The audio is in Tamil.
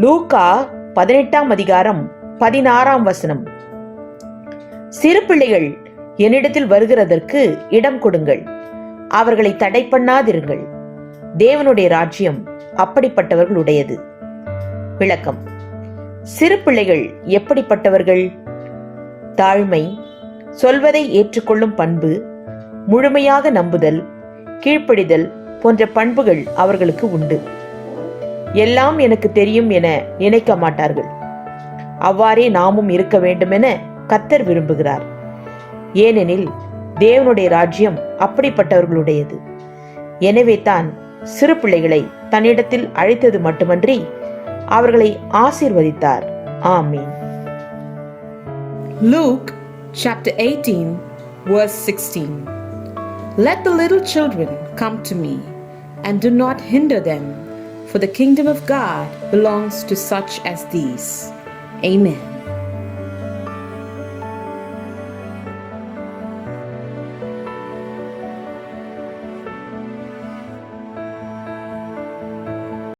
லூகா பதினெட்டாம் அதிகாரம் பதினாறாம் வசனம். சிறு பிள்ளைகள் என்னிடத்தில் வருகிறதற்கு இடம் கொடுங்கள். அவர்களை தடை பண்ணாதிருங்கள். தேவனுடைய ராஜ்யம் அப்படிப்பட்டவர்களுடையது. விளக்கம். சிறு பிள்ளைகள் எப்படிப்பட்டவர்கள்? தாழ்மை சொல்வதை ஏற்றுக்கொள்ளும் பண்பு முழுமையாக நம்புதல் கீழ்ப்படிதல் போன்ற பண்புகள் அவர்களுக்கு உண்டு. எல்லாம் எனக்கு தெரியும் என நினைக்க மாட்டார்கள். அவ்வாறே நாமும் இருக்க வேண்டுமென கத்தர் விரும்புகிறார். ஏனெனில் தேவனுடைய ராஜ்யம் அப்படிப்பட்டவர்களுடையது. எனவே தான் சிறு பிள்ளைகளை தன்னிடத்தில் அழைத்தது மட்டுமன்றி அவர்களை ஆசீர்வதித்தார். ஆமீன். Luke chapter 18, verse 16. Let the little children come to me, and do not hinder them, for the kingdom of God belongs to such as these. Amen.